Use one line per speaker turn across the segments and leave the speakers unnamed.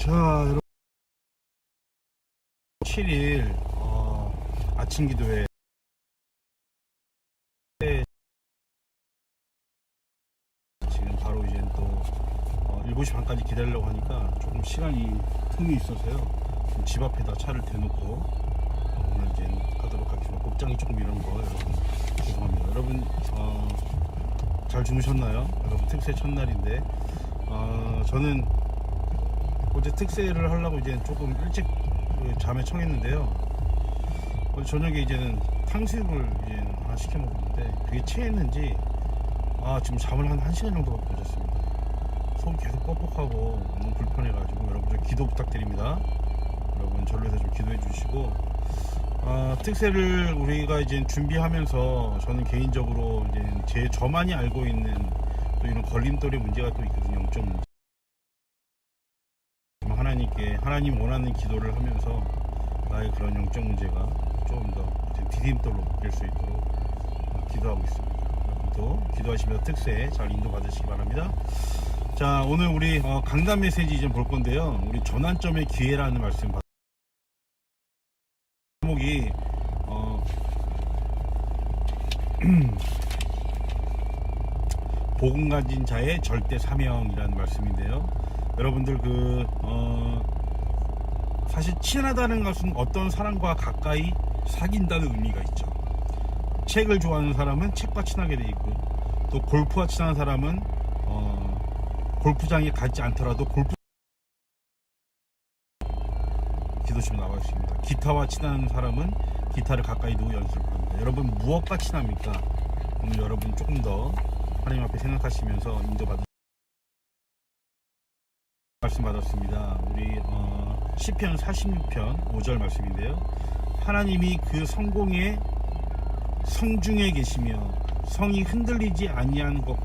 자, 여러분. 7일 어, 아침 기도회 지금 바로 이제 또 어, 7시 반까지 기다리려고 하니까 조금 시간이 틈이 있어서요. 집 앞에다 차를 대놓고 어, 오늘 이제 가도록 하겠습니다. 복장이 조금 이런 거 여러분 죄송합니다. 여러분 어, 잘 주무셨나요? 여러분 특세 첫날인데 어, 저는 어제 특세를 하려고 이제 조금 일찍 그 잠에 청했는데요. 어제 저녁에 이제는 탕수육을 이제 하나 시켜 먹었는데 그게 체했는지 아 지금 잠을 한 1시간 정도밖에 못 잤습니다. 속이 계속 뻑뻑하고 너무 불편해가지고 여러분 좀 기도 부탁드립니다. 여러분 절로 해서 좀 기도해 주시고 아, 특세를 우리가 이제 준비하면서 저는 개인적으로 이제 제 저만이 알고 있는 또 이런 걸림돌의 문제가 또 있거든요. 좀 하나님께 하나님 원하는 기도를 하면서 나의 그런 영적 문제가 조금 더 디딤돌로 바뀔 수 있도록 어, 기도하고 있습니다. 여러분도 기도하시면서 특세 잘 인도 받으시기 바랍니다. 자 오늘 우리 어, 강단 메시지 좀 볼 건데요. 우리 전환점의 기회라는 말씀 받. 제목이 어, 복음 가진 자의 절대 사명이라는 말씀인데요. 여러분들 그 어, 사실 친하다는 것은 어떤 사람과 가까이 사귄다는 의미가 있죠. 책을 좋아하는 사람은 책과 친하게 돼 있고 또 골프와 친한 사람은 어, 골프장에 가지 않더라도 골프 기도심 나와 있습니다. 기타와 친한 사람은 기타를 가까이 두고 연습을 합니다. 여러분 무엇과 친합니까? 오늘 여러분 조금 더 하나님 앞에 생각하시면서 인도받으 말씀 받았습니다. 우리 어, 시편 46편 5절 말씀인데요. 하나님이 그 성공의 성중에 계시며 성이 흔들리지 아니한 것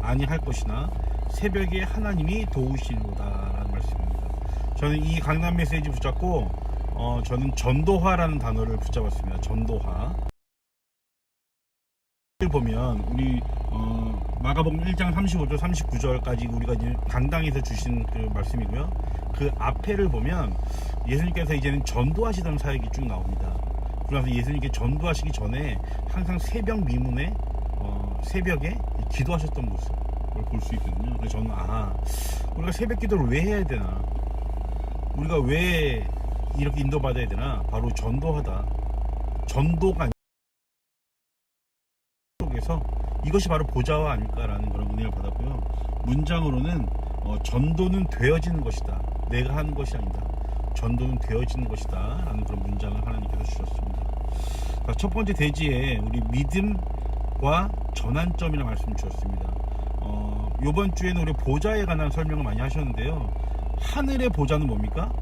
아니할 것이나 새벽에 하나님이 도우시리로다라는 말씀입니다. 저는 이 강남 메시지 붙잡고 어, 저는 전도화라는 단어를 붙잡았습니다. 전도화. 를 보면 우리 어, 마가복음 1장 35절 39절까지 우리가 이제 강당에서 주신 그 말씀이고요. 그 앞에를 보면 예수님께서 이제는 전도하시던 사역이 쭉 나옵니다. 그래서 예수님께 전도하시기 전에 항상 새벽 미문에 어, 새벽에 기도하셨던 모습을 볼 수 있거든요. 그래서 저는 아 우리가 새벽 기도를 왜 해야 되나? 우리가 왜 이렇게 인도받아야 되나? 바로 전도하다. 전도가 이것이 바로 보좌와 아닐까라는 그런 은혜를 받았고요. 문장으로는 어, 전도는 되어지는 것이다. 내가 하는 것이 아니다. 전도는 되어지는 것이다. 라는 그런 문장을 하나님께서 주셨습니다. 자, 첫 번째 대지에 우리 믿음과 전환점이라는 말씀을 주셨습니다. 어, 이번 주에는 우리 보좌에 관한 설명을 많이 하셨는데요. 하늘의 보좌는 뭡니까?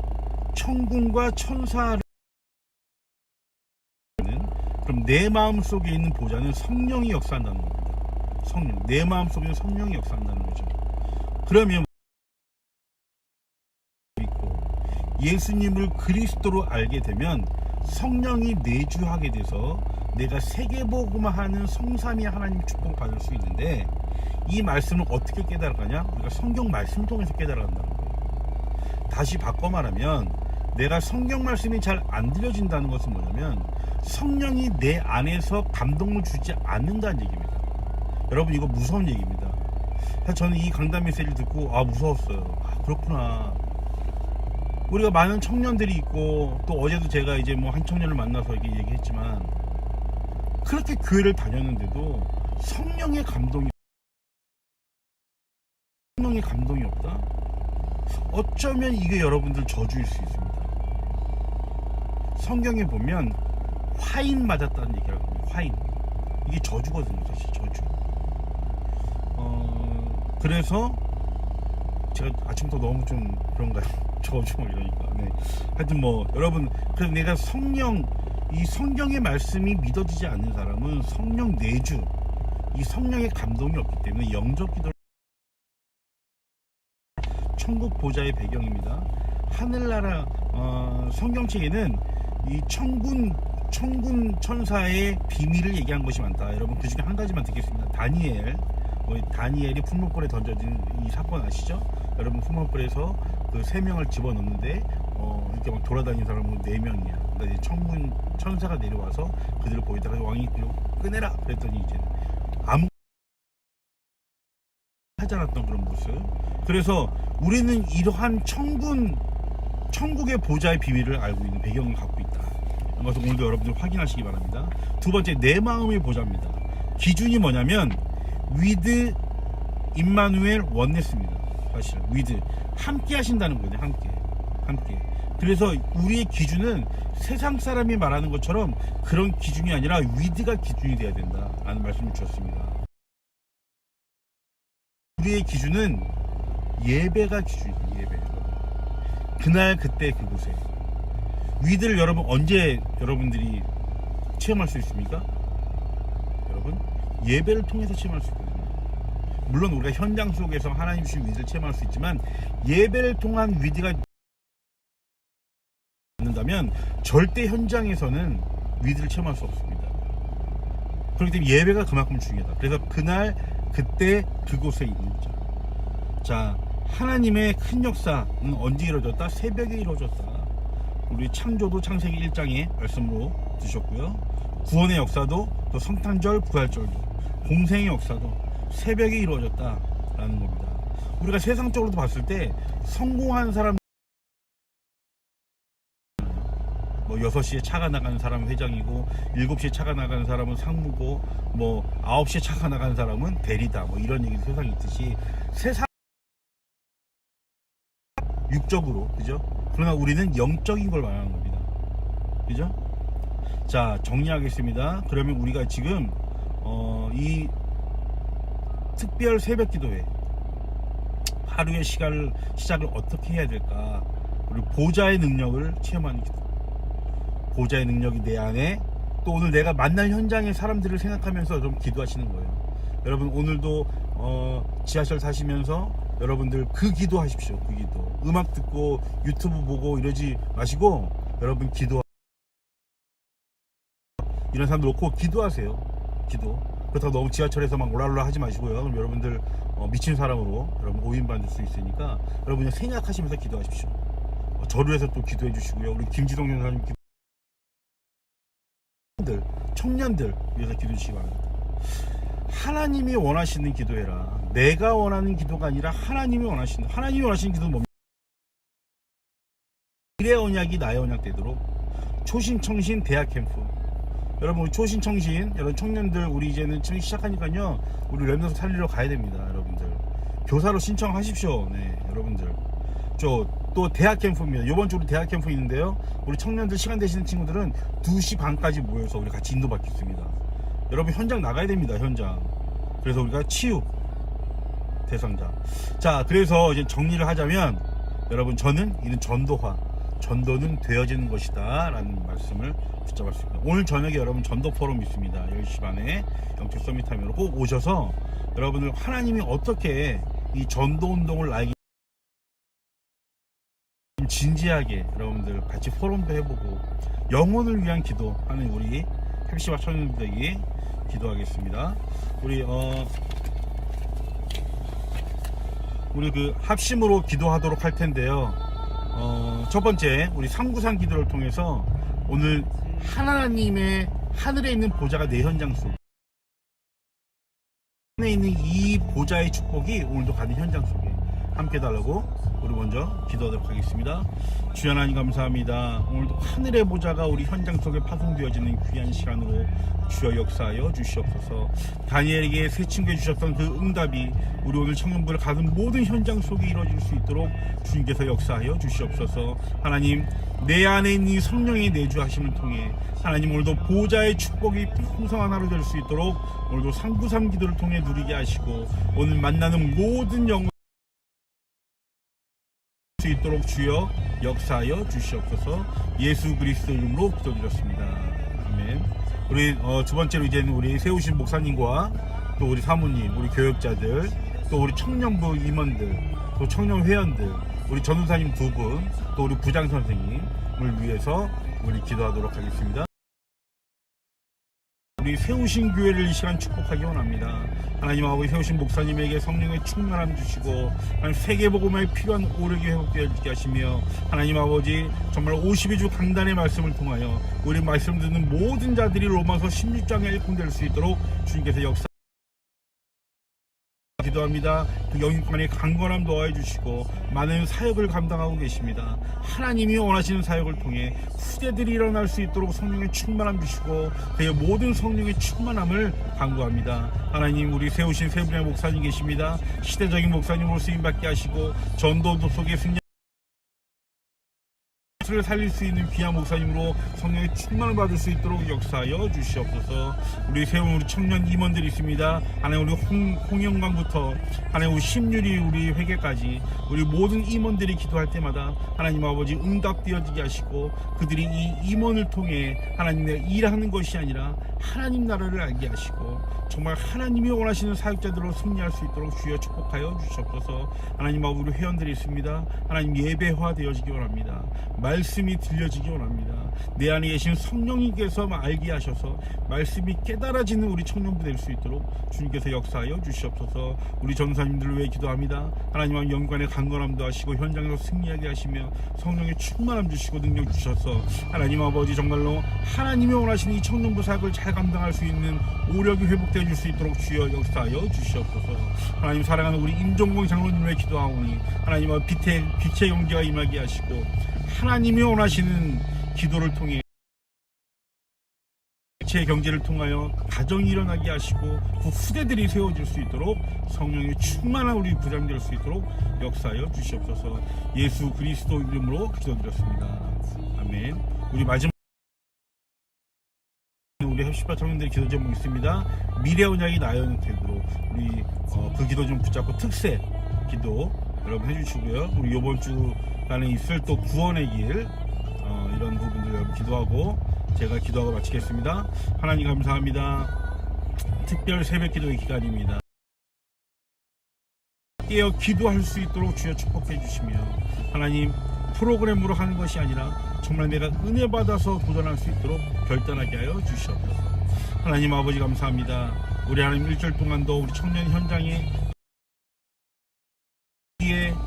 천군과 천사를 그럼 내 마음 속에 있는 보좌는 성령이 역사한다는 겁니다. 성령. 내 마음 속에는 성령이 역사한다는 거죠. 그러면 있고 예수님을 그리스도로 알게 되면 성령이 내주하게 돼서 내가 세계복음화하는 성삼위 하나님 축복 받을 수 있는데 이 말씀을 어떻게 깨달아가냐? 우리가 성경 말씀 통해서 깨달아간다는 거예요. 다시 바꿔 말하면 내가 성경 말씀이 잘 안 들려진다는 것은 뭐냐면 성령이 내 안에서 감동을 주지 않는다는 얘기입니다. 여러분 이거 무서운 얘기입니다. 저는 이 강단 메시지를 듣고 아 무서웠어요. 아 그렇구나. 우리가 많은 청년들이 있고 또 어제도 제가 이제 뭐 한 청년을 만나서 이렇게 얘기했지만 그렇게 교회를 다녔는데도 성령의 감동이 성령의 감동이 없다. 어쩌면 이게 여러분들 저주일 수 있습니다. 성경에 보면 화인 맞았다는 얘기를 하거든요. 화인. 이게 저주거든요, 사실 저주. 어, 그래서 제가 아침부터 너무 좀 그런가요? 저주 뭐 이러니까. 네. 하여튼 뭐 여러분, 그래서 내가 성령 이 성경의 말씀이 믿어지지 않는 사람은 성령 내주 이 성령의 감동이 없기 때문에 영적 기도 천국 보좌의 배경입니다. 하늘나라 어, 성경책에는 이 천군 천군 천사의 비밀을 얘기한 것이 많다. 여러분 그 중에 한 가지만 듣겠습니다. 다니엘, 우리 다니엘이 풀무불에 던져진 이 사건 아시죠? 여러분 후문불에서 그 세 명을 집어넣는데 어 이렇게 막 돌아다니는 사람은 네 명이야. 그러니까 이제 천군 천사가 내려와서 그들을 보이다가 왕이 꺼내라 그랬더니 이제 아무 하지 않았던 그런 모습. 그래서 우리는 이러한 천군 천국의 보좌의 비밀을 알고 있는 배경을 갖고 있다. 것을 오늘도 여러분들 확인하시기 바랍니다. 두 번째 내 마음의 보좌입니다. 기준이 뭐냐면 위드 임마누엘 원네스입니다. 사실 위드 함께 하신다는 거죠. 함께 함께. 그래서 우리의 기준은 세상 사람이 말하는 것처럼 그런 기준이 아니라 위드가 기준이 돼야 된다라는 말씀을 주셨습니다. 우리의 기준은 예배가 기준이에요. 예배. 그날 그때 그곳에 위드를 여러분 언제 여러분들이 체험할 수 있습니까? 여러분 예배를 통해서 체험할 수 있거든요. 물론 우리가 현장 속에서 하나님 주신 위드를 체험할 수 있지만 예배를 통한 위드가 않는다면 절대 현장에서는 위드를 체험할 수 없습니다. 그렇기 때문에 예배가 그만큼 중요하다. 그래서 그날 그때 그곳에 있는 자. 자 하나님의 큰 역사는 언제 이루어졌다? 새벽에 이루어졌다. 우리 창조도 창세기 1장에 말씀으로 드셨고요. 구원의 역사도 또 성탄절 부활절도 공생의 역사도 새벽에 이루어졌다라는 겁니다. 우리가 세상적으로도 봤을 때 성공한 사람 뭐 6시에 차가 나가는 사람은 회장이고 7시에 차가 나가는 사람은 상무고 뭐 9시에 차가 나가는 사람은 대리다 뭐 이런 얘기 세상에 있듯이 세상 육적으로 그죠? 그러나 우리는 영적인 걸 말하는 겁니다. 그죠? 자 정리하겠습니다. 그러면 우리가 지금 어, 이 특별 새벽 기도회 하루의 시간을 시작을 어떻게 해야 될까? 우리 보좌의 능력을 체험하는 기도. 보좌의 능력이 내 안에 또 오늘 내가 만날 현장의 사람들을 생각하면서 좀 기도하시는 거예요. 여러분 오늘도 어, 지하철 타시면서 여러분들 그 기도하십시오. 그 기도. 음악 듣고 유튜브 보고 이러지 마시고 여러분 기도 이런 사람들 놓고 기도하세요. 기도. 그렇다고 너무 지하철에서 막 올라올라 하지 마시고요. 그럼 여러분들 어, 미친 사람으로 여러분 오인받을 수 있으니까 여러분 그냥 생각하시면서 기도하십시오. 어, 저를 위해서 또 기도해 주시고요. 우리 김지동 형사님 기... 청년들, 청년들 위해서 기도해 주시기 바랍니다. 하나님이 원하시는 기도해라. 내가 원하는 기도가 아니라 하나님이 원하시는 하나님이 원하시는 기도는 뭡니까? 미래 언약이 나의 언약 되도록 초신청신 대학 캠프. 여러분 초신청신 여러분 청년들 우리 이제는 지금 시작하니까요. 우리 랩너스 살리러 가야 됩니다 여러분들. 교사로 신청하십시오. 네 여러분들. 저 또 대학 캠프입니다. 이번 주로 대학 캠프 있는데요. 우리 청년들 시간 되시는 친구들은 2시 반까지 모여서 우리 같이 인도받겠습니다 여러분 현장 나가야 됩니다 현장. 그래서 우리가 치유 대상자. 자 그래서 이제 정리를 하자면 여러분 저는 이는 전도화 전도는 되어지는 것이다 라는 말씀을 붙잡았습니다. 오늘 저녁에 여러분 전도 포럼 있습니다. 10시 반에 영적 서밋타임으로 꼭 오셔서 여러분들 하나님이 어떻게 이 전도 운동을 나에게 좀 진지하게 여러분들 같이 포럼도 해보고 영혼을 위한 기도하는 우리 펩시와 청년들에게 기도하겠습니다 우리 어 우리 그 합심으로 기도하도록 할 텐데요. 어, 첫 번째 우리 삼구산 기도를 통해서 오늘 하나님의 하늘에 있는 보좌가 내 현장 속 하늘에 있는 이 보좌의 축복이 오늘도 가는 현장 속에 함께 달라고 우리 먼저 기도하도록 하겠습니다. 주여 하나님 감사합니다. 오늘도 하늘의 보좌가 우리 현장 속에 파송되어지는 귀한 시간으로 주여 역사하여 주시옵소서. 다니엘에게 새 친구해 주셨던 그 응답이 우리 오늘 청년부를 가는 모든 현장 속에 이루어질 수 있도록 주님께서 역사하여 주시옵소서. 하나님 내 안에 있는 이 성령의 내주하심을 통해 하나님 오늘도 보좌의 축복이 풍성한 하루 될 수 있도록 오늘도 상부삼 기도를 통해 누리게 하시고 오늘 만나는 모든 영혼 수 있도록 주여 역사하여 주시옵소서 예수 그리스도 이름으로 기도드렸습니다. 아멘. 우리 어, 두 번째로 이제는 우리 세우신 목사님과 또 우리 사모님, 우리 교역자들, 또 우리 청년부 임원들, 또 청년 회원들, 우리 전우사님 두 분, 또 우리 부장 선생님을 위해서 우리 기도하도록 하겠습니다. 우리 세우신 교회를 이 시간 축복하기 원합니다. 하나님 아버지 세우신 목사님에게 성령의 충만함 주시고 세계복음에 필요한 오력이 회복되게 하시며 하나님 아버지 정말 52주 강단의 말씀을 통하여 우리 말씀 듣는 모든 자들이 로마서 16장에 일꾼될 수 있도록 주님께서 역사 기도합니다. 그 영육간의 강건함 도와해 주시고 많은 사역을 감당하고 계십니다. 하나님이 원하시는 사역을 통해 후대들이 일어날 수 있도록 성령의 충만함 주시고 그의 모든 성령의 충만함을 간구합니다. 하나님 우리 세우신 세 분의 목사님 계십니다. 시대적인 목사님으로 쓰임 받게 하시고 전도도 속에 승리 를 살릴 수 있는 귀한 목사님으로 성령의 충만을 받을 수 있도록 역사하여 주시옵소서. 우리 세운 우리 청년 임원들이 있습니다. 하나님 우리 홍, 홍영광부터 하나님 우리 심유리 우리 회계까지 우리 모든 임원들이 기도할 때마다 하나님 아버지 응답되어지게 하시고 그들이 이 임원을 통해 하나님의 일하는 것이 아니라 하나님 나라를 알게 하시고 정말 하나님이 원하시는 사역자들로 승리할 수 있도록 주여 축복하여 주시옵소서. 하나님 아버지 회원들이 있습니다. 하나님 예배화 되어지기 원합니다. 말 씀이 들려지기 원합니다. 내 안에 계신 성령님께서 알게 하셔서 말씀이 깨달아지는 우리 청년부 될 수 있도록 주님께서 역사하여 주시옵소서. 우리 전사님들을 위해 기도합니다. 하나님 의 영관의 강건함도 하시고 현장에서 승리하게 하시며 성령의 충만함 주시고 능력 주셔서 하나님 아버지 정말로 하나님이 원하시는 이 청년부 사역을 잘 감당할 수 있는 오력이 회복되어 줄 수 있도록 주여 역사하여 주시옵소서. 하나님 사랑하는 우리 임종공 장로님을 기도하오니 하나님 의 빛의 빛의 영계가 임하게 하시고 하나님이 원하시는 기도를 통해 제 경제를 통하여 가정이 일어나게 하시고 그 후대들이 세워질 수 있도록 성령의 충만한 우리 부장 될수 있도록 역사하여 주시옵소서. 예수 그리스도 이름으로 기도드렸습니다. 아멘. 우리 마지막 우리 헵시바 청년들의 기도 제목 있습니다. 미래 언약이 나의 택으로 우리 어, 그 기도 좀 붙잡고 특세 기도 여러분 해주시고요 우리 이번 주간에 있을 또 구원의 길 어, 이런 부분들 여러분 기도하고 제가 기도하고 마치겠습니다. 하나님 감사합니다. 특별 새벽 기도의 기간입니다. 깨어 기도할 수 있도록 주여 축복해 주시며 하나님 프로그램으로 하는 것이 아니라 정말 내가 은혜 받아서 도전할 수 있도록 결단하게 하여 주시옵소서. 하나님 아버지 감사합니다. 우리 하나님 일주일 동안도 우리 청년 현장에 의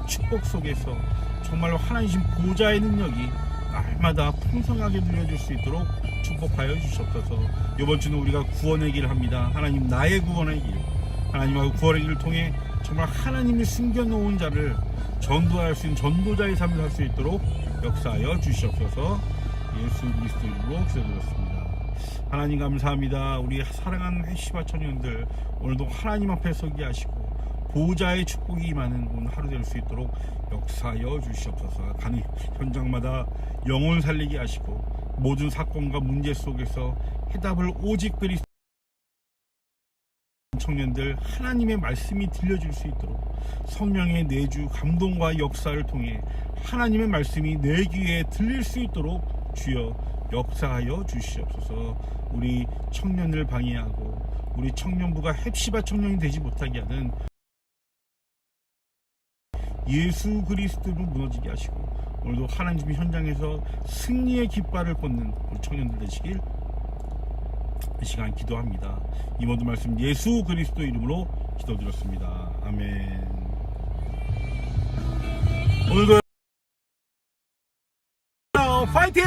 축복 속에서 정말로 하나님 보좌의 능력이 날마다 풍성하게 누려질 수 있도록 축복하여 주시옵소서. 이번 주는 우리가 구원의 길을 합니다. 하나님 나의 구원의 길. 하나님하고 구원의 길을 통해 정말 하나님이 숨겨놓은 자를 전도할 수 있는 전도자의 삶을 살수 있도록 역사하여 주시옵소서. 예수 그리스도 이름으로 기도드렸습니다. 하나님 감사합니다. 우리 사랑하는 해시바 청년들 오늘도 하나님 앞에 서게 하시고 보호자의 축복이 임하는 오늘 하루 될 수 있도록 역사하여 주시옵소서. 가는 현장마다 영혼 살리게 하시고 모든 사건과 문제 속에서 해답을 오직 그리스도 청년들 하나님의 말씀이 들려줄 수 있도록 성령의 내주 감동과 역사를 통해 하나님의 말씀이 내 귀에 들릴 수 있도록 주여 역사하여 주시옵소서 우리 청년을 방해하고 우리 청년부가 헵시바 청년이 되지 못하게 하는 예수 그리스도로 무너지게 하시고 오늘도 하나님 현장에서 승리의 깃발을 꽂는 우리 청년들 되시길 이 시간 기도합니다. 이 모든 말씀 예수 그리스도 이름으로 기도드렸습니다. 아멘. 오늘도 파이팅!